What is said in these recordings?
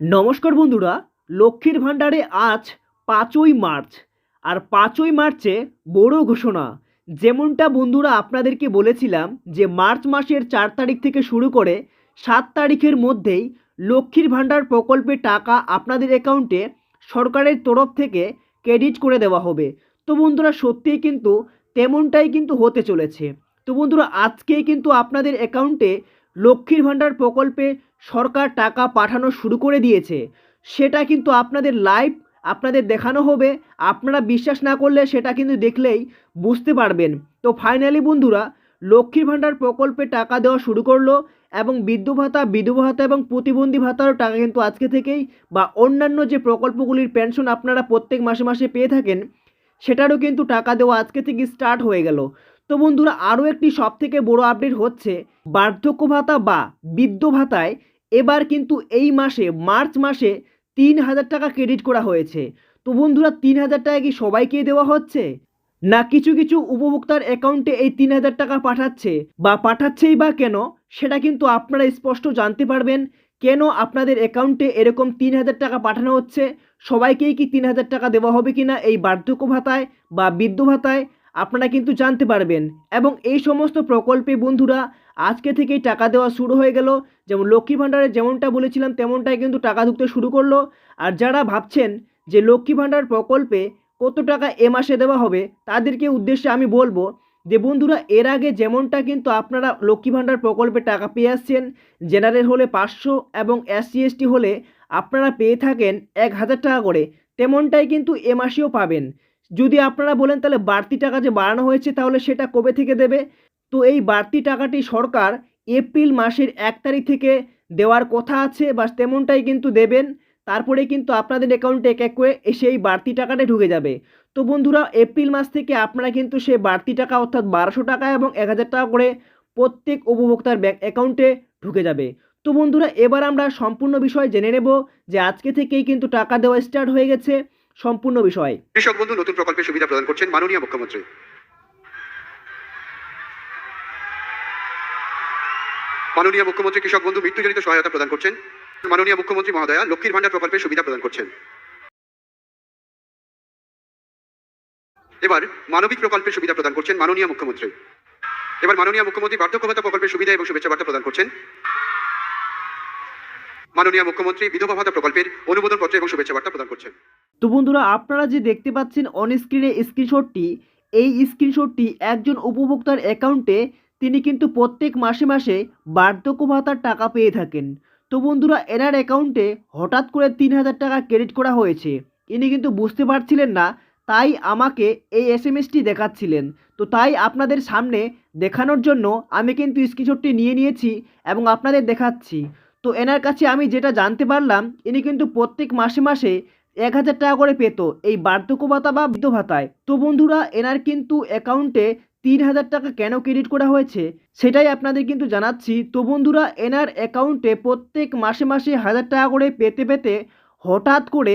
নমস্কার বন্ধুরা, লক্ষ্মীর ভাণ্ডারে আজ পাঁচই মার্চ, আর পাঁচই মার্চে বড় ঘোষণা। যেমনটা বন্ধুরা আপনাদেরকে বলেছিলাম যে মার্চ মাসের চার তারিখ থেকে শুরু করে সাত তারিখের মধ্যেই লক্ষ্মীর ভাণ্ডার প্রকল্পের টাকা আপনাদের অ্যাকাউন্টে সরকারের তরফ থেকে ক্রেডিট করে দেওয়া হবে। তো বন্ধুরা, সত্যিই কিন্তু তেমনটাই কিন্তু হতে চলেছে। তো বন্ধুরা, আজকেই কিন্তু আপনাদের অ্যাকাউন্টে লক্ষ্মীর ভাণ্ডার প্রকল্পে সরকার টাকা পাঠানো শুরু করে দিয়েছে। সেটা কিন্তু আপনাদের লাইভ আপনাদের দেখানো হবে। আপনারা বিশ্বাস না করলে সেটা কিন্তু দেখলেই বুঝতে পারবেন। তো ফাইনালি বন্ধুরা, লক্ষ্মীর ভাণ্ডার প্রকল্পে টাকা দেওয়া শুরু করল এবং বিদ্যুৎ ভাতা, বিধবা ভাতা এবং প্রতিবন্ধী ভাতারও টাকা কিন্তু আজকে থেকেই বা অন্যান্য যে প্রকল্পগুলির পেনশন আপনারা প্রত্যেক মাসে মাসে পেয়ে থাকেন, সেটারও কিন্তু টাকা দেওয়া আজকে থেকে স্টার্ট হয়ে গেল। তো বন্ধুরা, আরও একটি সব থেকে বড় আপডেট হচ্ছে, বার্ধক্য ভাতা বা বৃদ্ধ ভাতায় এবার কিন্তু এই মাসে, মার্চ মাসে তিন হাজার টাকা ক্রেডিট করা হয়েছে। তো বন্ধুরা, তিন হাজার টাকা কি সবাইকেই দেওয়া হচ্ছে? না কিছু কিছু উপভোক্তার অ্যাকাউন্টে এই তিন হাজার টাকা পাঠাচ্ছে? বা পাঠাচ্ছেই বা কেন? সেটা কিন্তু আপনারা স্পষ্ট জানতে পারবেন। কেন আপনাদের অ্যাকাউন্টে এরকম তিন হাজার টাকা পাঠানো হচ্ছে? সবাইকেই কি তিন হাজার টাকা দেওয়া হবে কি না এই বার্ধক্য ভাতায় বা বৃদ্ধ ভাতায়? আপনারা কিন্তু জানতে পারবেন। এবং এই সমস্ত প্রকল্পে বন্ধুরা আজকে থেকেই টাকা দেওয়া শুরু হয়ে গেল। যেমন লক্ষ্মী ভাণ্ডারে যেমনটা বলেছিলাম, তেমনটাই কিন্তু টাকা ঢুকতে শুরু করল। আর যারা ভাবছেন যে লক্ষ্মী ভাণ্ডার প্রকল্পে কত টাকা এ মাসে দেওয়া হবে, তাদেরকে উদ্দেশ্যে আমি বলব যে বন্ধুরা, এর আগে যেমনটা কিন্তু আপনারা লক্ষ্মী ভাণ্ডার প্রকল্পে টাকা পেয়ে আসছেন, জেনারেল হলে পাঁচশো এবং এসসি এসটি হলে আপনারা পেয়ে থাকেন এক হাজার টাকা করে। তেমনটাই কিন্তু এ মাসেও পাবেন। যদি আপনারা বলেন তাহলে বাড়তি টাকা যে বাড়ানো হয়েছে, তাহলে সেটা কবে থেকে দেবে? তো এই বাড়তি টাকাটি সরকার এপ্রিল মাসের এক তারিখ থেকে দেওয়ার কথা আছে, বা তেমনটাই কিন্তু দেবেন। তারপরে কিন্তু আপনাদের অ্যাকাউন্টে এক এক করে এসে এই বাড়তি টাকাটা ঢুকে যাবে। তো বন্ধুরা, এপ্রিল মাস থেকে আপনারা কিন্তু সেই বাড়তি টাকা, অর্থাৎ বারোশো টাকা এবং এক হাজার টাকা করে প্রত্যেক উপভোক্তার ব্যাঙ্ক অ্যাকাউন্টে ঢুকে যাবে। তো বন্ধুরা, এবার আমরা সম্পূর্ণ বিষয় জেনে নেব যে আজকে থেকেই কিন্তু টাকা দেওয়া স্টার্ট হয়ে গেছে। সম্পূর্ণ বিষয়। কৃষক বন্ধু, নতুন প্রকল্পের সুবিধা প্রদান করছেন মাননীয় মুখ্যমন্ত্রী। মাননীয় মুখ্যমন্ত্রী কৃষক বন্ধু মৃত্যুজনিত সহায়তা প্রদান করছেন। মাননীয় মুখ্যমন্ত্রী মহোদয়া লক্ষ্মীর ভাণ্ডার প্রকল্পের সুবিধা প্রদান করছেন। এবার মানবিক প্রকল্পের সুবিধা প্রদান করছেন মাননীয় মুখ্যমন্ত্রী। এবার মাননীয় মুখ্যমন্ত্রী বার্ধক্য ভাতা প্রকল্পের সুবিধা এবং শুভেচ্ছা বার্তা প্রদান করছেন। মাননীয় মুখ্যমন্ত্রী বিধবা ভাতা প্রকল্পের অনুমোদন পত্র এবং শুভেচ্ছা বার্তা প্রদান করছেন। তো বন্ধুরা, আপনারা যে দেখতে পাচ্ছেন অন স্ক্রিনে স্ক্রিনশটটি এই স্ক্রিনশটটি একজন উপভোক্তার অ্যাকাউন্টে তিনি কিন্তু প্রত্যেক মাসে মাসে বার্ধক্য ভাতার টাকা পেয়ে থাকেন। তো বন্ধুরা, এনার অ্যাকাউন্টে হঠাৎ করে তিন হাজার টাকা ক্রেডিট করা হয়েছে। ইনি কিন্তু বুঝতে পারছিলেন না, তাই আমাকে এই এস এম এসটি দেখাচ্ছিলেন। তো তাই আপনাদের সামনে দেখানোর জন্য আমি কিন্তু স্ক্রিনশটটি নিয়ে নিয়েছি এবং আপনাদের দেখাচ্ছি। তো এনার কাছে আমি যেটা জানতে পারলাম, ইনি কিন্তু প্রত্যেক মাসে মাসে এক হাজার টাকা করে পেত। এই বার্ধক্য ভাতা বা বৃদ্ধ ভাতায়। তো বন্ধুরা, এনার কিন্তু অ্যাকাউন্টে তিন হাজার টাকা কেন ক্রেডিট করা হয়েছে, সেটাই আপনাদের কিন্তু জানাচ্ছি। তো বন্ধুরা, এনার অ্যাকাউন্টে প্রত্যেক মাসে মাসে হাজার টাকা করে পেতে পেতে হঠাৎ করে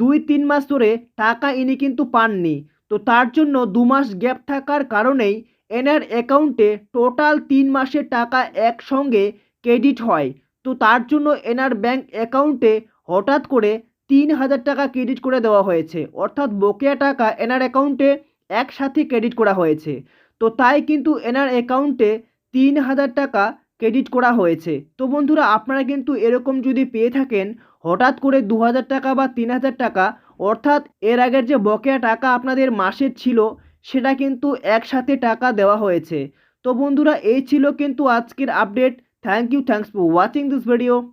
দুই তিন মাস ধরে টাকা ইনি কিন্তু পাননি। তো তার জন্য দু মাস গ্যাপ থাকার কারণেই এনার অ্যাকাউন্টে টোটাল তিন মাসের টাকা একসঙ্গে ক্রেডিট হয়। তো তার জন্য এনার ব্যাংক অ্যাকাউন্টে হঠাৎ করে তিন হাজার টাকা ক্রেডিট করে দেওয়া হয়েছে। অর্থাৎ বকেয়া টাকা এনার অ্যাকাউন্টে একসাথে ক্রেডিট করা হয়েছে। তো তাই কিন্তু এনার অ্যাকাউন্টে তিন হাজার টাকা ক্রেডিট করা হয়েছে। তো বন্ধুরা, আপনারা কিন্তু এরকম যদি পেয়ে থাকেন, হঠাৎ করে দু হাজার টাকা বা তিন হাজার টাকা, অর্থাৎ এর আগের যে বকেয়া টাকা আপনাদের মাসের ছিল, সেটা কিন্তু একসাথে টাকা দেওয়া হয়েছে। তো বন্ধুরা, এই ছিল কিন্তু আজকের update thank you thanks for watching this video